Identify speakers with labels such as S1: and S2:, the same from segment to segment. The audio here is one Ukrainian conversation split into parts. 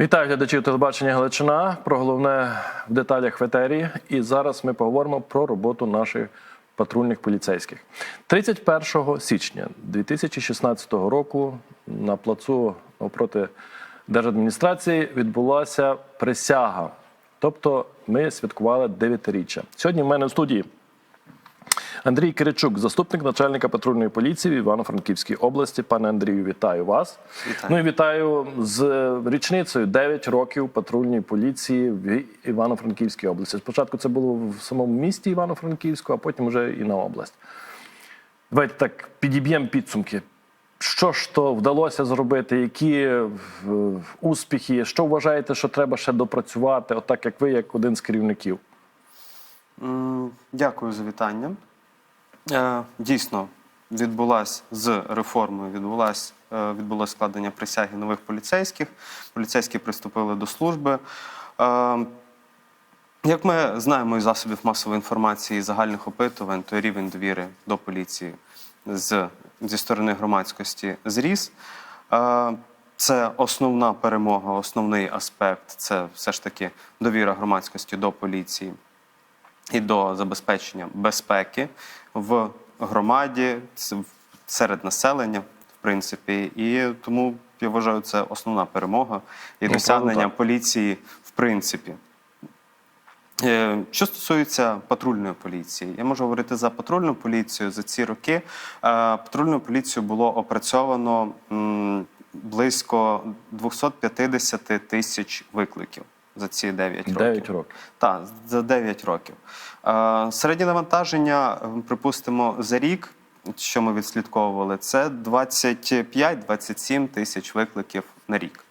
S1: Вітаю глядачів телебачення Галичина. Про головне в деталях в етері. І зараз ми поговоримо про роботу наших патрульних поліцейських. 31 січня 2016 року на плацу навпроти держадміністрації відбулася присяга. Тобто ми святкували 9-річчя. Сьогодні в мене в студії Андрій Киричук, заступник начальника патрульної поліції в Івано-Франківській області. Пане Андрію, вітаю вас.
S2: Вітаю.
S1: Ну і вітаю з річницею 9 років патрульної поліції в Івано-Франківській області. Спочатку це було в самому місті Івано-Франківську, а потім вже і на область. Давайте так підіб'ємо підсумки. Що ж то вдалося зробити? Які е, успіхи? Що вважаєте, що треба ще допрацювати? Отак як ви, як один з керівників?
S2: Дякую за вітання. Е, Дійсно, відбулась з реформою, відбулась, е, відбулось складення присяги нових поліцейських. Поліцейські приступили до служби. Е, Як ми знаємо із засобів масової інформації і загальних опитувань, то рівень довіри до поліції з, зі сторони громадськості зріс. Це основна перемога, основний аспект це все ж таки довіра громадськості до поліції і до забезпечення безпеки в громаді, серед населення, в принципі. І тому я вважаю, це основна перемога і
S1: Ну,
S2: досягнення
S1: так.
S2: поліції в принципі. Е, Що стосується патрульної поліції, я можу говорити за патрульну поліцію. За ці роки е, патрульну поліцію було опрацьовано близько 250 тисяч викликів за ці 9 років.
S1: 9 років.
S2: Так, за 9 років. Е, Середнє навантаження, припустимо, за рік, що ми відслідковували, це 25-27 тисяч викликів на рік.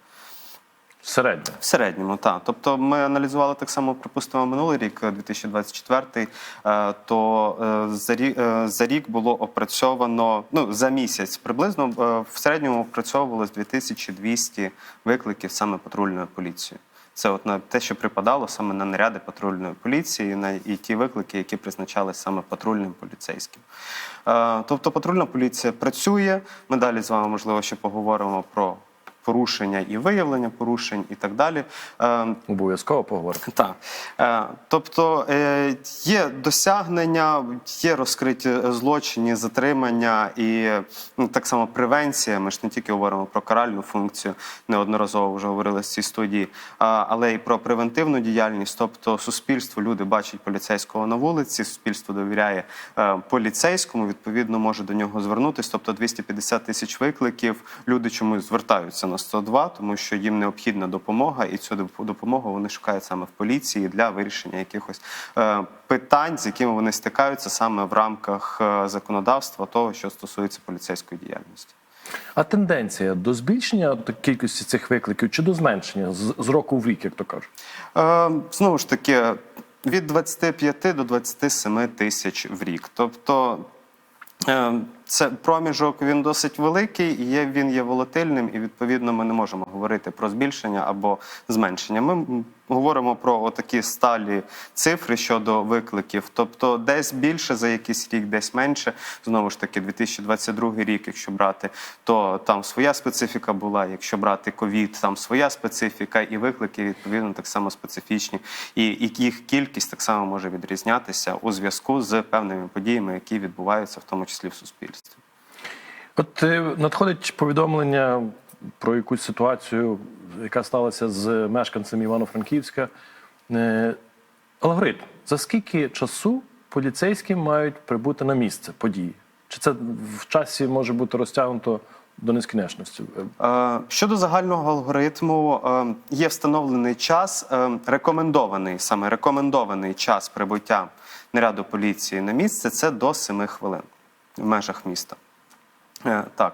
S1: Середньо.
S2: В середньому, так. Тобто ми аналізували так само, припустимо, минулий рік, е, 2024, е, то е, за рік, за рік було опрацьовано, ну, за місяць приблизно в середньому опрацьовувалось 2200 викликів саме патрульною поліцією. Це от на те, що припадало саме на наряди патрульної поліції, на і ті виклики, які призначались саме патрульним поліцейським. Е, Тобто патрульна поліція працює. Ми далі з вами можливо ще поговоримо про порушення і виявлення порушень, і так далі. Е,
S1: Обов'язково поговоримо.
S2: так. Е, тобто е, є досягнення, є розкриті злочині, затримання і ну, так само превенція. Ми ж не тільки говоримо про каральну функцію, неодноразово вже говорили з цій студії, але і про превентивну діяльність. Тобто, суспільство, люди бачать поліцейського на вулиці, суспільство довіряє поліцейському, відповідно, може до нього звернутися. Тобто 250 тисяч викликів. Люди чомусь звертаються на 102, тому що їм необхідна допомога, і цю допомогу вони шукають саме в поліції для вирішення якихось е, питань, з якими вони стикаються саме в рамках е, законодавства, того, що стосується поліцейської діяльності.
S1: А тенденція до збільшення кількості цих викликів чи до зменшення з, з року в рік, як то кажуть?
S2: Е, знову ж таки, від 25 до 27 тисяч в рік. Тобто е, це проміжок він досить великий, і є, він є волатильним, і відповідно ми не можемо говорити про збільшення або зменшення. Ми говоримо про отакі сталі цифри щодо викликів. Тобто, десь більше за якийсь рік, десь менше. Знову ж таки, 2022 рік, якщо брати, то там своя специфіка була. Якщо брати ковід, там своя специфіка, і виклики відповідно так само специфічні. І, і їх кількість так само може відрізнятися у зв'язку з певними подіями, які відбуваються, в тому числі в суспільстві.
S1: От е, надходить повідомлення про якусь ситуацію, яка сталася з мешканцем Івано-Франківська. Е, Алгоритм. За скільки часу поліцейські мають прибути на місце події? Чи це в часі може бути розтягнуто до нескінченності? Е,
S2: Щодо загального алгоритму, є встановлений час, рекомендований саме рекомендований час прибуття наряду поліції на місце це до 7 хвилин в межах міста. Е, Так.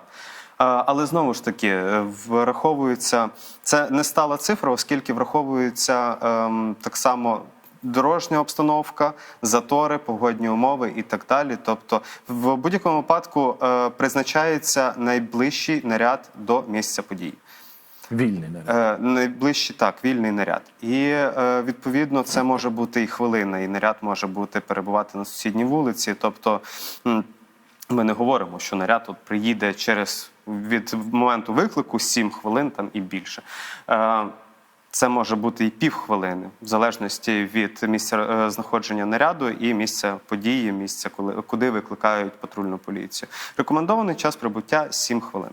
S2: Але знову ж таки, е, враховується це не стала цифра, оскільки враховується ем, так само дорожня обстановка, затори, погодні умови і так далі. Тобто, в будь-якому випадку е, призначається найближчий наряд до місця події.
S1: Вільний наряд.
S2: Е, найближчий так, вільний наряд. І е, відповідно це може бути і хвилина, і наряд може бути перебувати на сусідній вулиці. Тобто ми не говоримо, що наряд от приїде через від моменту виклику 7 хвилин там і більше. Е, Це може бути і півхвилини, в залежності від місця е, знаходження наряду і місця події, місця, куди викликають патрульну поліцію. Рекомендований час прибуття 7 хвилин.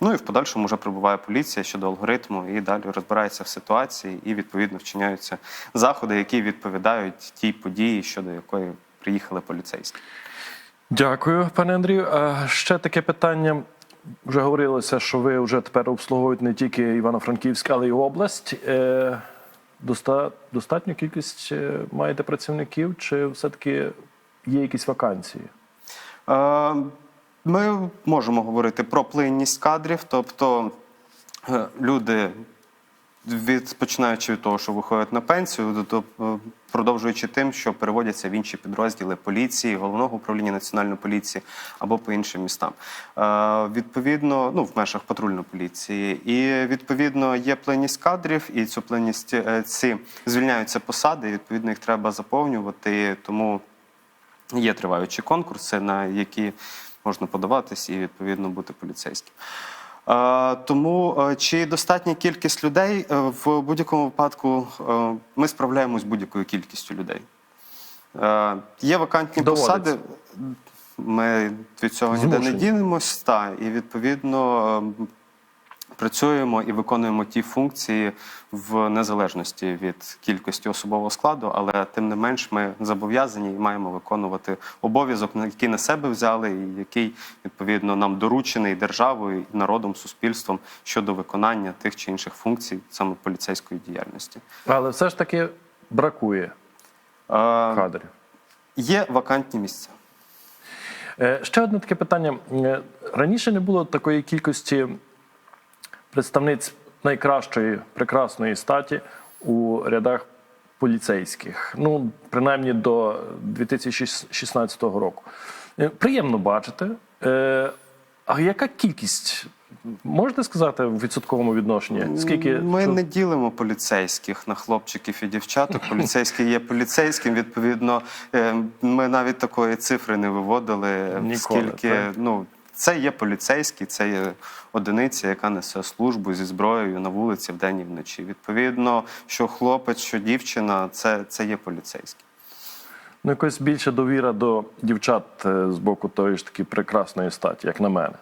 S2: Ну і в подальшому вже прибуває поліція щодо алгоритму і далі розбирається в ситуації, і відповідно вчиняються заходи, які відповідають тій події, щодо якої приїхали поліцейські.
S1: Дякую, пане Андрію. Ще таке питання. Вже говорилося, що ви вже тепер обслуговуєте не тільки Івано-Франківськ, але й область. Е, доста- достатню кількість е, маєте працівників, чи все-таки є якісь вакансії?
S2: Е, Ми можемо говорити про плинність кадрів, тобто люди, від, починаючи від того, що виходять на пенсію, до- е, продовжуючи тим, що переводяться в інші підрозділи поліції, головного управління національної поліції або по іншим містам. Е, Відповідно, ну в межах патрульної поліції, і відповідно є пленність кадрів, і цю пленність е, ці звільняються посади. і, Відповідно, їх треба заповнювати. Тому Є триваючі конкурси, на які можна подаватись і відповідно бути поліцейським. Тому е, чи достатня кількість людей Е, в будь-якому випадку е, ми справляємось з будь-якою кількістю людей. Є вакантні
S1: Доводиться.
S2: посади. Ми від цього ніде не дінемось, та, і відповідно працюємо і виконуємо ті функції в незалежності від кількості особового складу, але тим не менш ми зобов'язані і маємо виконувати обов'язок, який на себе взяли, і який відповідно нам доручений державою, народом, суспільством щодо виконання тих чи інших функцій саме поліцейської діяльності.
S1: Але все ж таки бракує
S2: Е,
S1: кадрів.
S2: Є вакантні місця.
S1: Е, Ще одне таке питання. Е, Раніше не було такої кількості представниць найкращої, прекрасної статі у рядах поліцейських. Ну, принаймні до 2016 року. Е, Приємно бачити. Е, А яка кількість? Можете сказати в відсотковому відношенні? Скільки
S2: Ми
S1: що-
S2: не ділимо поліцейських на хлопчиків і дівчаток. Поліцейський є поліцейським. Відповідно, е, ми навіть такої цифри не виводили.
S1: Ніколи,
S2: скільки
S1: так.
S2: ну це є поліцейський, це є одиниця, яка несе службу зі зброєю на вулиці вдень і вночі. Відповідно, що хлопець, що дівчина, це, це є поліцейський.
S1: Ну, якось більше довіра до дівчат е, з боку тої ж таки прекрасної статі, як на мене,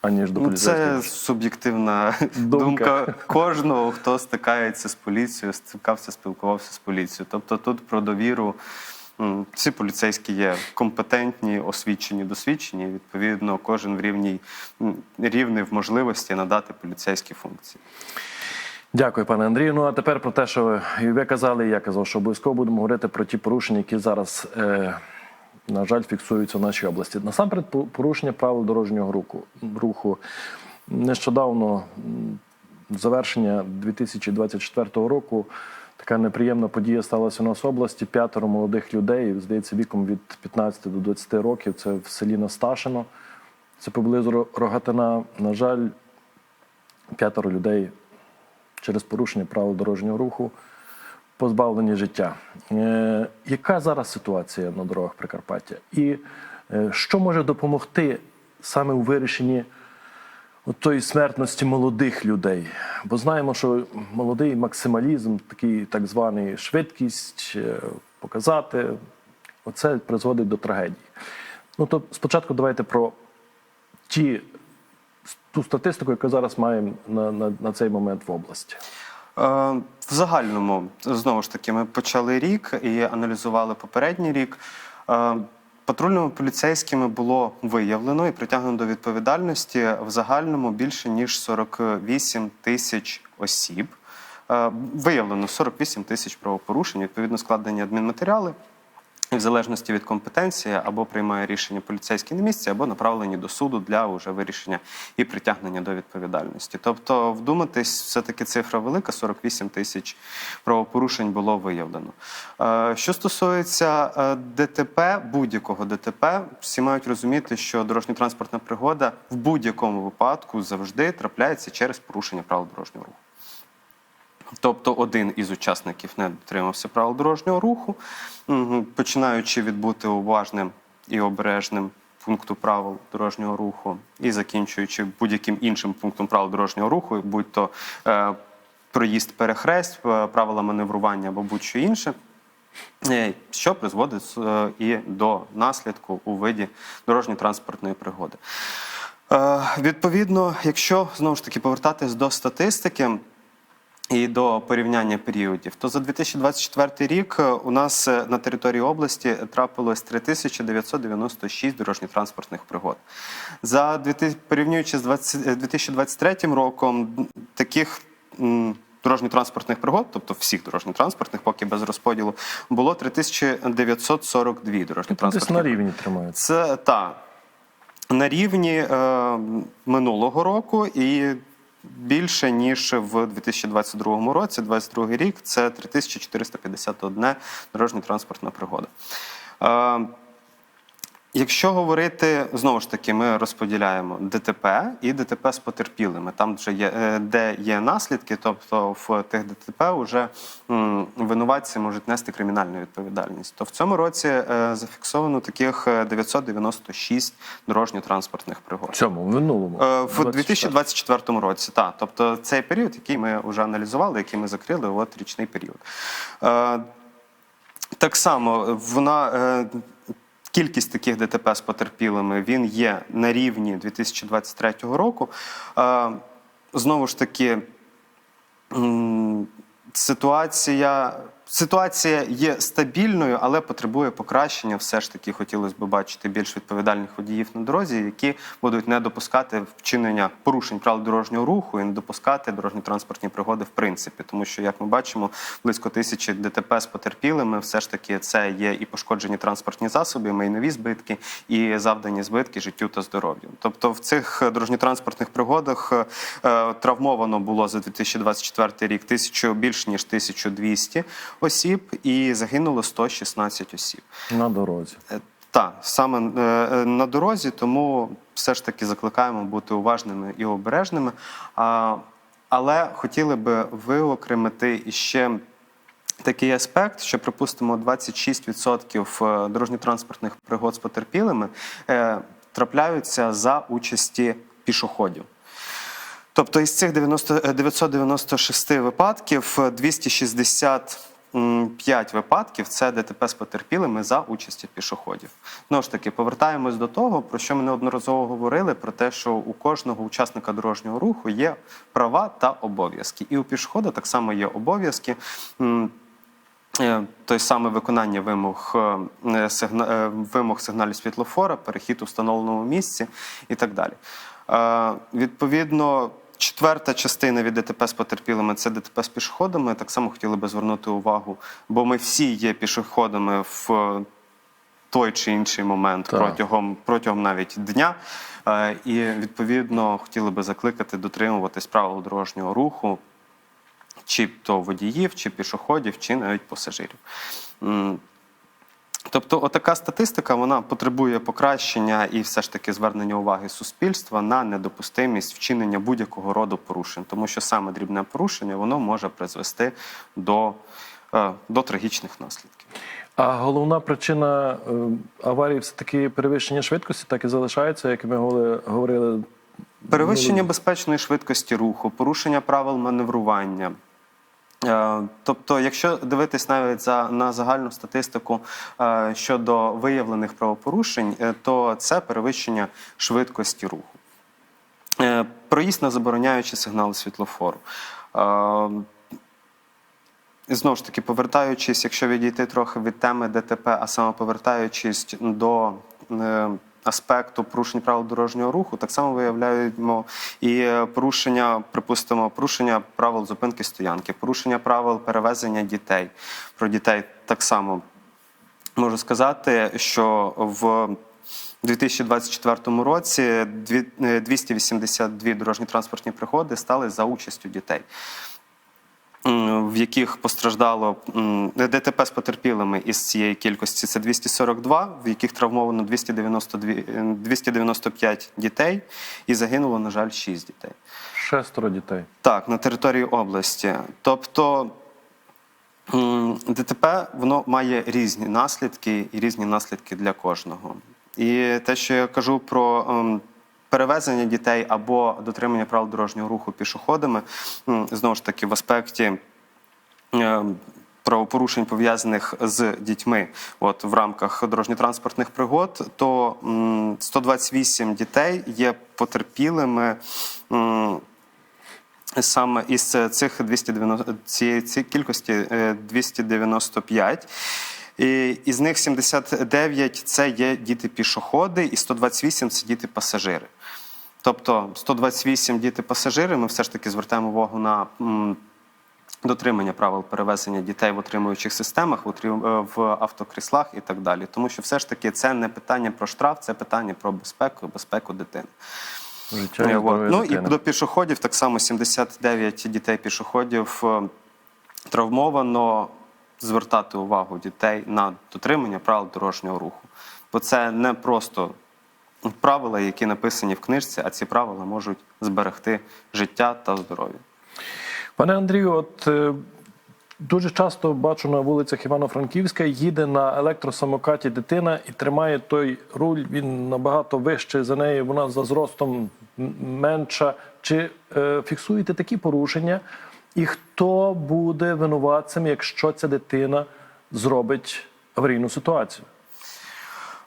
S1: аніж до
S2: Ну, це суб'єктивна
S1: Думка.
S2: думка. кожного, хто стикається з поліцією, стикався, спілкувався з поліцією. Тобто тут про довіру. Всі поліцейські є компетентні, освічені, досвідчені. Відповідно, кожен в рівній рівний в можливості надати поліцейські функції.
S1: Дякую, пане Андрію. Ну а тепер про те, що ви, казали, і я казав, що обов'язково будемо говорити про ті порушення, які зараз, е, на жаль, фіксуються в нашій області. Насамперед, порушення правил дорожнього руху. Нещодавно, завершення 2024 року, така неприємна подія сталася у нас в області. П'ятеро молодих людей, здається, віком від 15 до 20 років. Це в селі Насташино. Це поблизу Рогатина. На жаль, п'ятеро людей через порушення правил дорожнього руху позбавлені життя. Е, яка зараз ситуація на дорогах Прикарпаття? І е, що може допомогти саме у вирішенні тої смертності молодих людей? Бо знаємо, що молодий максималізм, такий так званий швидкість, е, показати, оце призводить до трагедії. Ну то спочатку давайте про ті, ту статистику, яку зараз маємо на, на, на цей момент в області.
S2: Е, В загальному, знову ж таки, ми почали рік і аналізували попередній рік. Патрульними поліцейськими було виявлено і притягнено до відповідальності в загальному більше ніж 48 тисяч осіб. Е, Виявлено 48 тисяч правопорушень, відповідно складені адмінматеріали. В залежності від компетенції або приймає рішення поліцейський на місці, або направлені до суду для уже вирішення і притягнення до відповідальності. Тобто, вдуматись, все-таки цифра велика: 48 тисяч правопорушень було виявлено. Е, Що стосується е, ДТП, будь-якого ДТП, всі мають розуміти, що дорожньо-транспортна пригода в будь-якому випадку завжди трапляється через порушення правил дорожнього руху. Тобто один із учасників не дотримався правил дорожнього руху, починаючи від бути уважним і обережним пункту правил дорожнього руху, і закінчуючи будь-яким іншим пунктом правил дорожнього руху, будь то е, проїзд перехресть, е, правила маневрування або будь-що інше. Е, Що призводить е, і до наслідку у виді дорожньо-транспортної пригоди. Е, Відповідно, якщо знову ж таки повертатись до статистики і до порівняння періодів, то за 2024 рік е, у нас е, на території області трапилось 3996 дорожньо-транспортних пригод. За 2000 порівнюючи з 20 е, 2023 роком, таких дорожньо-транспортних пригод, тобто всіх дорожньо-транспортних, поки без розподілу, було 3942
S1: Десь
S2: дорожньо-транспортні
S1: на рівні тримається.
S2: це та на рівні е, минулого року і більше ніж в 2022 році. 22 рік це 3451 дорожньо-транспортна пригода. Е, Якщо говорити знову ж таки, ми розподіляємо ДТП і ДТП з потерпілими. Там вже є е, де є наслідки, тобто в тих ДТП вже винуватці можуть нести кримінальну відповідальність. То в цьому році е, зафіксовано таких е, 996 дорожньо-транспортних
S1: В цьому, в минулому.
S2: Е, В 2024 році, так. Тобто цей період, який ми вже аналізували, який ми закрили, от річний період. Е, Так само вона. Кількість таких ДТП з потерпілими він є на рівні 2023 року. Е, Знову ж таки, ситуація, ситуація є стабільною, але потребує покращення. Все ж таки хотілося б бачити більш відповідальних водіїв на дорозі, які будуть не допускати вчинення порушень правил дорожнього руху і не допускати дорожньо-транспортні пригоди в принципі. Тому що, як ми бачимо, близько тисячі ДТП з потерпілими, все ж таки це є і пошкоджені транспортні засоби, майнові збитки, і завдані збитки життю та здоров'ю. Тобто в цих дорожньо-транспортних пригодах е, травмовано було за 2024 рік тисячу більш ніж 1200 осіб і загинуло 116 осіб
S1: на дорозі.
S2: Е, так, саме е, е, на дорозі, тому все ж таки закликаємо бути уважними і обережними. Але хотіли би виокремити іще такий аспект, що припустимо 26% дорожньо-транспортних пригод з потерпілими трапляються за участі пішоходів. Тобто із цих 90, 996 випадків 260 П'ять випадків це ДТП з потерпілими за участі пішоходів. Ну ж таки, повертаємось до того, про що ми неодноразово говорили: про те, що у кожного учасника дорожнього руху є права та обов'язки, і у пішохода так само є обов'язки. Е, той саме виконання вимог е, е, сигна... вимог сигналів світлофора, перехід у встановленому місці і так далі. Відповідно, четверта частина від ДТП з потерпілими це ДТП з пішоходами. Так само хотіли би звернути увагу, бо ми всі є пішоходами в той чи інший момент
S1: Так.
S2: протягом, протягом навіть дня. Е, І відповідно хотіли би закликати дотримуватись правил дорожнього руху, чи то водіїв, чи пішоходів, чи навіть пасажирів. Тобто, отака статистика вона потребує покращення і все ж таки звернення уваги суспільства на недопустимість вчинення будь-якого роду порушень, тому що саме дрібне порушення воно може призвести до, е, до трагічних наслідків.
S1: А головна причина е, аварії все-таки перевищення швидкості, так і залишається, як ми говорили.
S2: Перевищення безпечної швидкості руху, порушення правил маневрування. Е, Тобто, якщо дивитись навіть за на загальну статистику е, щодо виявлених правопорушень, е, то це перевищення швидкості руху. Проїзд на забороняючі сигнали світлофору. Знову ж таки, повертаючись, якщо відійти трохи від теми ДТП, а саме повертаючись до аспекту порушень правил дорожнього руху, так само виявляємо і порушення, припустимо, порушення правил зупинки стоянки, порушення правил перевезення дітей. Про дітей так само можу сказати, що в 2024 році дві- е, 282 дорожньо-транспортні пригоди стали за участю дітей. В яких постраждало ДТП з потерпілими із цієї кількості це 242, в яких травмовано 292, е, 295 дітей, і загинуло, на жаль, 6 дітей.
S1: Шестеро дітей.
S2: Так, на території області. Тобто ДТП воно має різні наслідки і різні наслідки для кожного. І те, що я кажу про перевезення дітей або дотримання правил дорожнього руху пішоходами, знову ж таки, в аспекті. е, Правопорушень пов'язаних з дітьми, от в рамках дорожньо-транспортних пригод, то м, 128 дітей є потерпілими саме із цих 290, цієї, кількості е, 295. І із них 79 це є діти-пішоходи, і 128 це діти-пасажири. Тобто 128 діти-пасажири, ми все ж таки звертаємо увагу на дотримання правил перевезення дітей в отримуючих системах, в е, в автокріслах і так далі. Тому що все ж таки це не питання про штраф, це питання про безпеку, безпеку дитини.
S1: Життя
S2: Ну і до пішоходів так само 79 дітей-пішоходів е, травмовано. Звертати увагу дітей на дотримання правил дорожнього руху. Бо це не просто правила, які написані в книжці, а ці правила можуть зберегти життя та здоров'я.
S1: Пане Андрію, от е, дуже часто бачу на вулицях Івано-Франківська, їде на електросамокаті дитина і тримає той руль. Він набагато вищий за неї, вона за зростом менша. Чи е, фіксуєте такі порушення? І хто буде винуватцем, якщо ця дитина зробить аварійну ситуацію?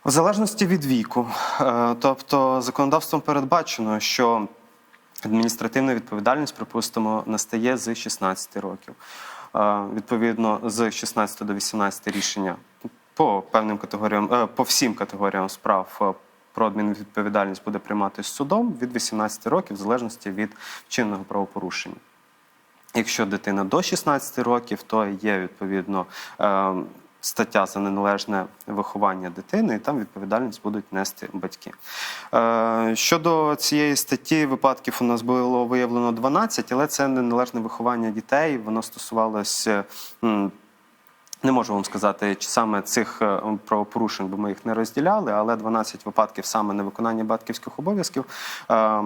S2: В залежності від віку, Е, тобто законодавством передбачено, що адміністративна відповідальність, припустимо, настає з 16 років. Е, Відповідно, з 16 до 18 рішення по певним категоріям, е, по всім категоріям справ. Про адмінвідповідальність буде прийматися судом від 18 років, в залежності від вчиненого правопорушення. Якщо дитина до 16 років, то є відповідно е, стаття за неналежне виховання дитини, і там відповідальність будуть нести батьки. Е, щодо цієї статті, випадків у нас було виявлено 12, але це неналежне виховання дітей. Воно стосувалося. Не можу вам сказати, чи саме цих е, правопорушень, бо ми їх не розділяли, але 12 випадків саме невиконання батьківських обов'язків е,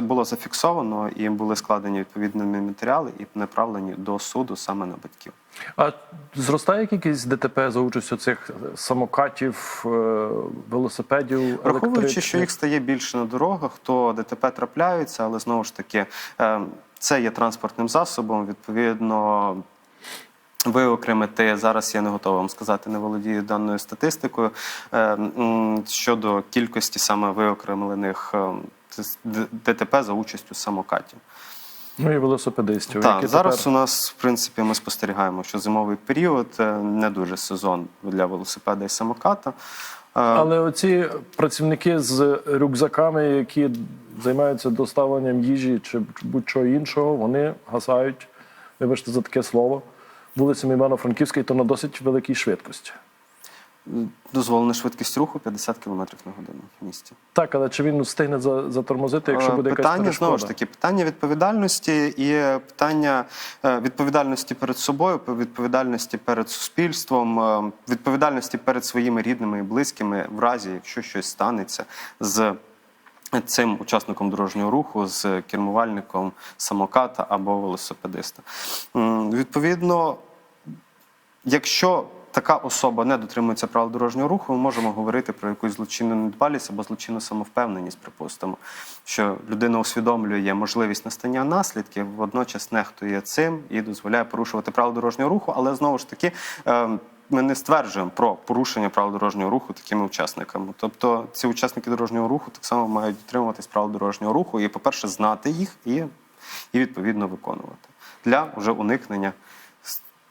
S2: було зафіксовано і були складені відповідні матеріали і направлені до суду саме на батьків.
S1: А зростає кількість ДТП за участю цих самокатів, е, велосипедів?
S2: Враховуючи, що їх стає більше на дорогах, то ДТП трапляються, але знову ж таки це є транспортним засобом. Відповідно, виокремити зараз я не готова вам сказати, не володію даною статистикою е, щодо кількості саме виокремлених е, ДТП за участю самокатів.
S1: Ну і велосипедистів.
S2: Так,
S1: які
S2: зараз
S1: тепер...
S2: у нас, в принципі, ми спостерігаємо, що зимовий період е, не дуже сезон для велосипеда і самоката. Е,
S1: Але оці працівники з рюкзаками, які займаються доставленням їжі чи будь-чого іншого, вони гасають, вибачте за таке слово, вулицями Івано-Франківська, і то на досить великій швидкості.
S2: Дозволена швидкість руху 50 км на годину в місті.
S1: Так, але чи він встигне за- затормозити, якщо
S2: Е,
S1: буде якась
S2: питання
S1: перешкода?
S2: знову ж таки, питання відповідальності і питання е, відповідальності перед собою, відповідальності перед суспільством, е, відповідальності перед своїми рідними і близькими, в разі, якщо щось станеться з. Цим учасником дорожнього руху з кермувальником самоката або велосипедиста. Відповідно, якщо така особа не дотримується правил дорожнього руху, ми можемо говорити про якусь злочинну недбалість або злочинну самовпевненість, припустимо, що людина усвідомлює можливість настання наслідків, водночас нехтує цим і дозволяє порушувати правила дорожнього руху, але знову ж таки. е, Ми не стверджуємо про порушення правил дорожнього руху такими учасниками. Тобто ці учасники дорожнього руху так само мають дотримуватись правил дорожнього руху і, по-перше, знати їх і, і відповідно виконувати для вже уникнення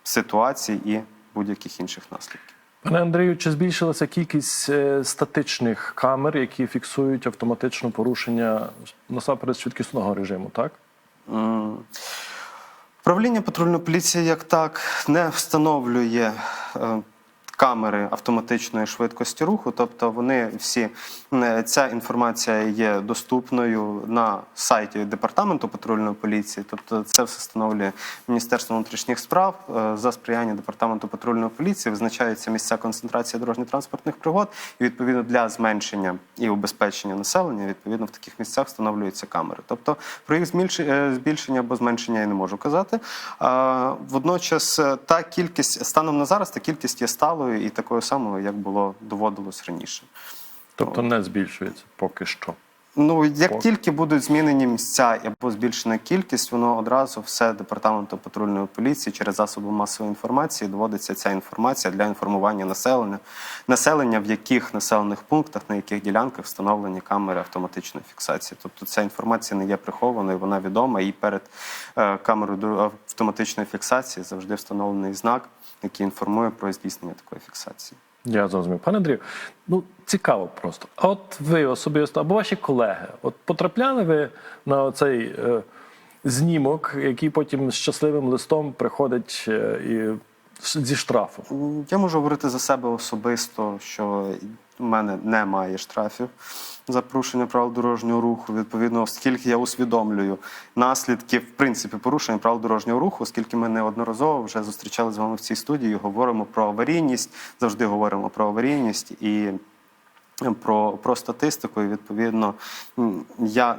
S2: ситуацій і будь-яких інших наслідків.
S1: Пане Андрію, чи збільшилася кількість е, статичних камер, які фіксують автоматично порушення насамперед швидкісного режиму, так?
S2: Mm. Управління патрульної поліції як так не встановлює е, камери автоматичної швидкості руху, тобто вони всі ця інформація є доступною на сайті департаменту патрульної поліції. Тобто, це все встановлює Міністерство внутрішніх справ Е, за сприяння департаменту патрульної поліції. Визначаються місця концентрації дорожньо-транспортних пригод, і відповідно для зменшення і убезпечення населення, відповідно в таких місцях встановлюються камери. Тобто про їх е, збільшення або зменшення я не можу казати. Водночас е, та кількість станом на зараз та кількість є сталою і такою самою, як було доводилось раніше.
S1: Тобто не збільшується поки що.
S2: Ну, як
S1: Ок.
S2: тільки будуть змінені місця або збільшена кількість, воно одразу все департаменту патрульної поліції через засоби масової інформації доводиться ця інформація для інформування населення, населення, в яких населених пунктах, на яких ділянках встановлені камери автоматичної фіксації. Тобто ця інформація не є прихованою, вона відома, і перед е, камерою автоматичної фіксації завжди встановлений знак, який інформує про здійснення такої фіксації.
S1: Я зрозумів. Пане Андрію, ну цікаво просто. А от ви особисто або ваші колеги, от потрапляли ви на цей е, знімок, який потім щасливим листом приходить е, і зі штрафу?
S2: Я можу говорити за себе особисто, що в мене немає штрафів за порушення правил дорожнього руху. Відповідно, оскільки я усвідомлюю наслідки в принципі порушення правил дорожнього руху, оскільки ми неодноразово вже зустрічали з вами в цій студії, говоримо про аварійність, завжди говоримо про аварійність і про, про статистику. І відповідно я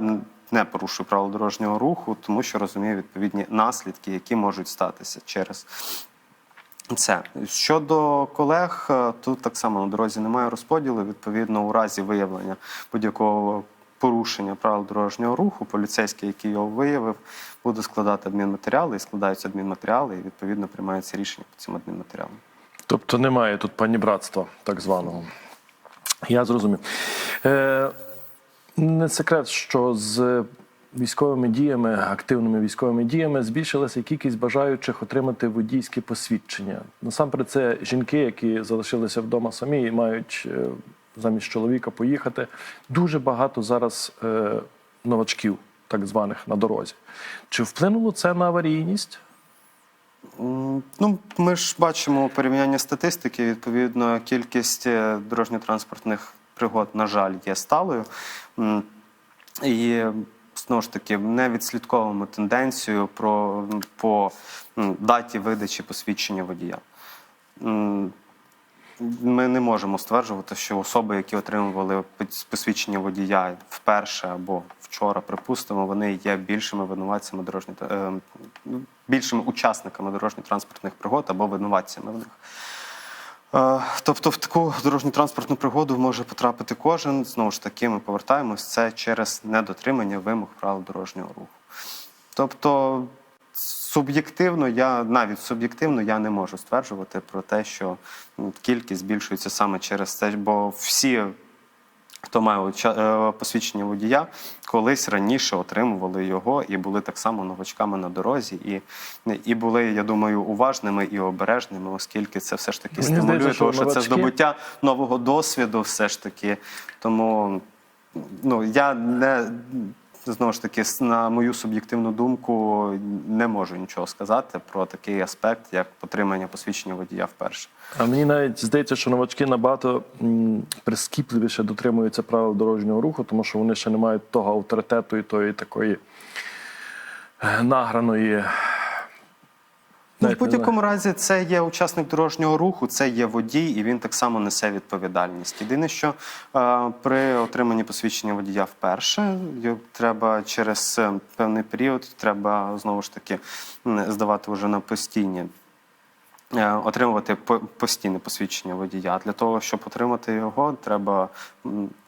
S2: не порушую правил дорожнього руху, тому що розумію відповідні наслідки, які можуть статися через це щодо колег, е, тут так само на дорозі немає розподілу. Відповідно, у разі виявлення будь-якого порушення правил дорожнього руху, поліцейський, який його виявив, буде складати адмінматеріали і складаються адмінматеріали, і відповідно приймається рішення по цим адмінматеріалам.
S1: Тобто немає тут панібратства так званого. Я зрозумів. Е, не секрет, що з військовими діями, активними військовими діями збільшилася кількість бажаючих отримати водійське посвідчення. Насамперед, це жінки, які залишилися вдома самі і мають е, замість чоловіка поїхати. Дуже багато зараз е, новачків, так званих, на дорозі. Чи вплинуло це на аварійність?
S2: Ну, ми ж бачимо порівняння статистики. Відповідно, кількість е, дорожньо-транспортних пригод, на жаль, є сталою. І знову ж таки не відслідковуємо тенденцію про, по даті видачі посвідчення водія. Ми не можемо стверджувати, що особи, які отримували посвідчення водія вперше або вчора, припустимо, вони є більшими винуватцями дорожньо е, ну, більшими учасниками дорожньо-транспортних пригод або винуватцями в них. Е, Тобто в таку дорожньо-транспортну пригоду може потрапити кожен. Знову ж таки, ми повертаємось це через недотримання вимог правил дорожнього руху. Тобто, суб'єктивно, я навіть суб'єктивно я не можу стверджувати про те, що кількість збільшується саме через це, бо всі. Хто має е, посвідчення водія, колись раніше отримували його і були так само новачками на дорозі, і, і були, я думаю, уважними і обережними, оскільки це все ж таки
S1: Мені
S2: стимулює,
S1: здається, що
S2: тому що це здобуття нового досвіду, все ж таки. Тому ну я не знову ж таки, на мою суб'єктивну думку, не можу нічого сказати про такий аспект, як отримання посвідчення водія вперше.
S1: А мені навіть здається, що новачки набагато прискіпливіше дотримуються правил дорожнього руху, тому що вони ще не мають того авторитету і тої такої е, награної.
S2: Ну, в будь-якому разі, це є учасник дорожнього руху, це є водій, і він так само несе відповідальність. Єдине, що е, при отриманні посвідчення водія вперше його треба через е, певний період, треба знову ж таки здавати вже на постійні. е, Отримувати постійне посвідчення водія. Для того, щоб отримати його, треба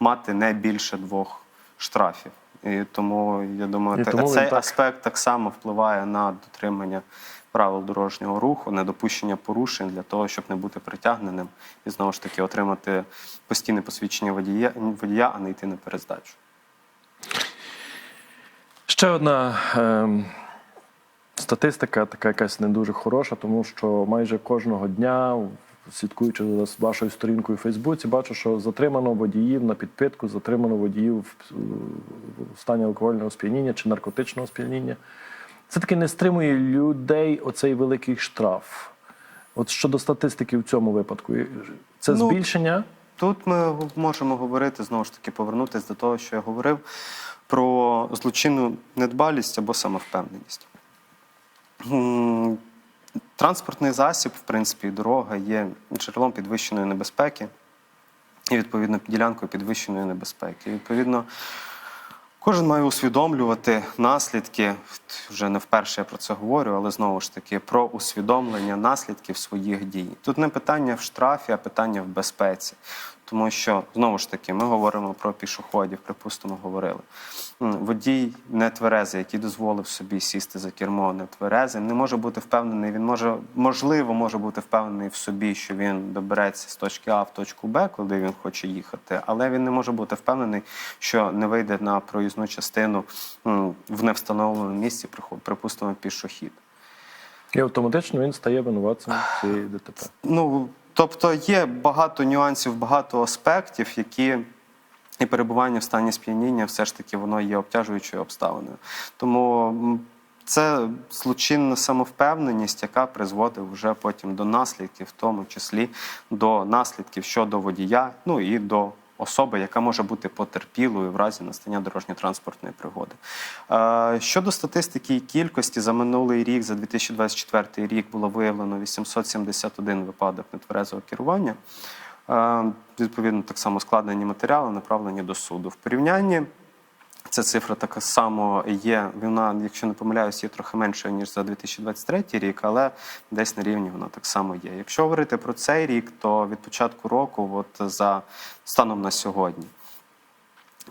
S2: мати не більше двох штрафів. І тому я думаю,
S1: І тому
S2: цей
S1: так-
S2: аспект так само впливає на дотримання правил дорожнього руху, недопущення порушень для того, щоб не бути притягненим і знову ж таки отримати постійне посвідчення водія, водія а не йти на перездачу.
S1: Ще одна ем, статистика, така якась не дуже хороша, тому що майже кожного дня, слідкуючи за вашою сторінкою у Фейсбуці, бачу, що затримано водіїв на підпитку, затримано водіїв в стані алкогольного сп'яніння чи наркотичного сп'яніння. Це таки не стримує людей оцей великий штраф. От щодо статистики в цьому випадку, це
S2: Ну,
S1: збільшення.
S2: Тут ми можемо говорити знову ж таки, повернутися до того, що я говорив про злочинну недбалість або самовпевненість. Транспортний засіб, в принципі, дорога є джерелом підвищеної небезпеки і, відповідно, ділянкою підвищеної небезпеки. Відповідно, Кожен має усвідомлювати наслідки. Вже не вперше я про це говорю, але знову ж таки про усвідомлення наслідків своїх дій. Тут не питання в штрафі, а питання в безпеці. Тому що знову ж таки ми говоримо про пішоходів, припустимо, говорили. Водій нетверезий, який дозволив собі сісти за кермо нетверезий, не може бути впевнений. Він може можливо може бути впевнений в собі, що він добереться з точки А в точку Б, куди він хоче їхати, але він не може бути впевнений, що не вийде на проїзну частину в невстановленому місці, припустимо, пішохід.
S1: І автоматично він стає винуватцем цієї ДТП.
S2: Ну тобто є багато нюансів, багато аспектів, які. І перебування в стані сп'яніння все ж таки воно є обтяжуючою обставиною. Тому це злочинна самовпевненість, яка призводить вже потім до наслідків, в тому числі до наслідків щодо водія, ну і до особи, яка може бути потерпілою в разі настання дорожньо-транспортної пригоди. Е, Щодо статистики і кількості, за минулий рік, за 2024 рік, було виявлено 871 випадок нетверезого керування. Е, Відповідно, так само складені матеріали направлені до суду. В порівнянні ця цифра така само є. Вона, якщо не помиляюсь, є трохи меншою ніж за 2023 рік, але десь на рівні вона так само є. Якщо говорити про цей рік, то від початку року, от за станом на сьогодні,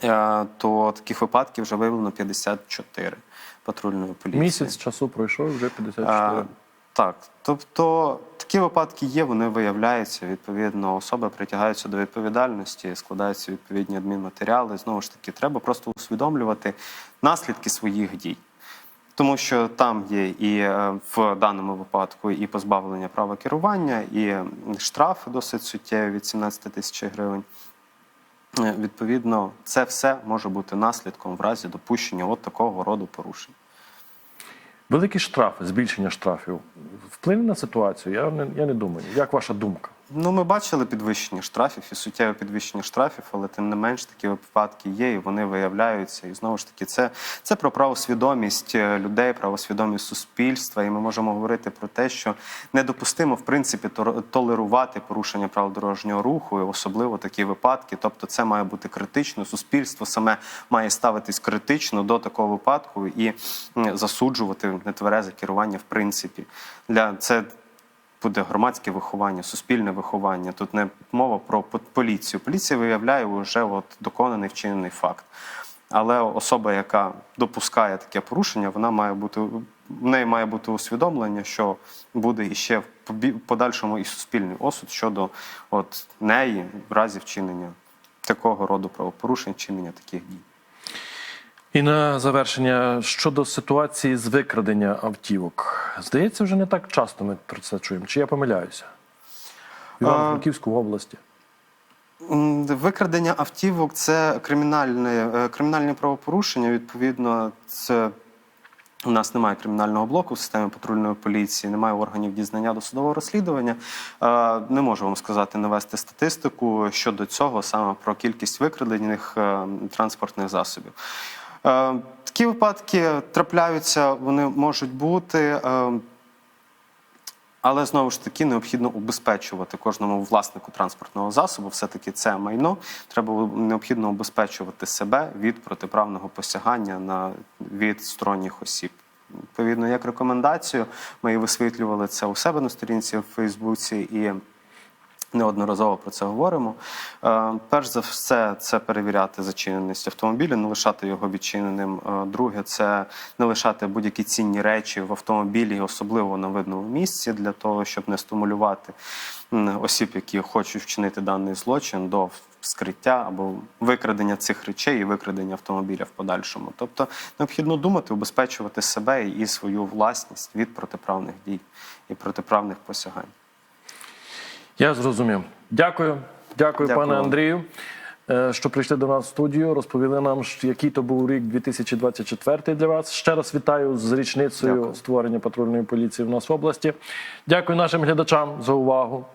S2: е, то таких випадків вже виявлено 54 патрульної поліції.
S1: Місяць часу пройшов, вже 54.
S2: А, так, тобто такі випадки є, вони виявляються. Відповідно, особи притягаються до відповідальності, складаються відповідні адмінматеріали. Знову ж таки, треба просто усвідомлювати наслідки своїх дій. Тому що там є і е, в даному випадку і позбавлення права керування, і штрафи досить суттєві від 17 тисяч гривень. Е, Відповідно, це все може бути наслідком в разі допущення от такого роду порушень.
S1: Великі штрафи, збільшення штрафів вплине на ситуацію? Я не, я не думаю. Як ваша думка?
S2: Ну, ми бачили підвищення штрафів і суттєве підвищення штрафів, але тим не менш такі випадки є, і вони виявляються. І знову ж таки, це, це про правосвідомість е, людей, правосвідомість суспільства. І ми можемо говорити про те, що недопустимо в принципі толерувати порушення правил дорожнього руху, і особливо такі випадки. Тобто, це має бути критично. Суспільство саме має ставитись критично до такого випадку і засуджувати нетверезе керування в принципі. Для це буде громадське виховання, суспільне виховання. Тут не мова про поліцію. Поліція виявляє вже от доконаний вчинений факт. Але особа, яка допускає таке порушення, вона має бути в неї має бути усвідомлення, що буде іще в подальшому і суспільний осуд щодо от неї в разі вчинення такого роду правопорушень, вчинення таких дій.
S1: І на завершення щодо ситуації з викрадення автівок. Здається, вже не так часто ми про це чуємо. Чи я помиляюся? В Івано-Франківську області.
S2: Викрадення автівок це кримінальне, е, кримінальне правопорушення. Відповідно, це у нас немає кримінального блоку в системі патрульної поліції, немає органів дізнання досудового розслідування. Е, Не можу вам сказати навести статистику щодо цього, саме про кількість викрадених е, транспортних засобів. Е, Такі випадки трапляються, вони можуть бути. е, але знову ж таки необхідно убезпечувати кожному власнику транспортного засобу. Все-таки це майно. Треба необхідно убезпечувати себе від протиправного посягання на від сторонніх осіб. Відповідно, як рекомендацію, ми і висвітлювали це у себе на сторінці в Фейсбуці і неодноразово про це говоримо. Е, Перш за все, це перевіряти зачиненість автомобіля, не лишати його відчиненим. Е, Друге, це не лишати будь-які цінні речі в автомобілі, особливо на видному місці, для того, щоб не стимулювати осіб, які хочуть вчинити даний злочин до скриття або викрадення цих речей і викрадення автомобіля в подальшому. Тобто необхідно думати, убезпечувати себе і свою власність від протиправних дій і протиправних посягань.
S1: Я зрозумів. Дякую. Дякую,
S2: Дякую
S1: пане. Андрію, е, що прийшли до нас в студію. Розповіли нам, який то був рік 2024 для вас. Ще раз вітаю з річницею
S2: Дякую.
S1: створення патрульної поліції в нас в області. Дякую нашим глядачам за увагу.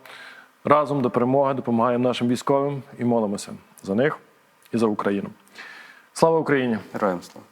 S1: Разом до перемоги допомагаємо нашим військовим і молимося за них і за Україну. Слава Україні!
S2: Героям слава!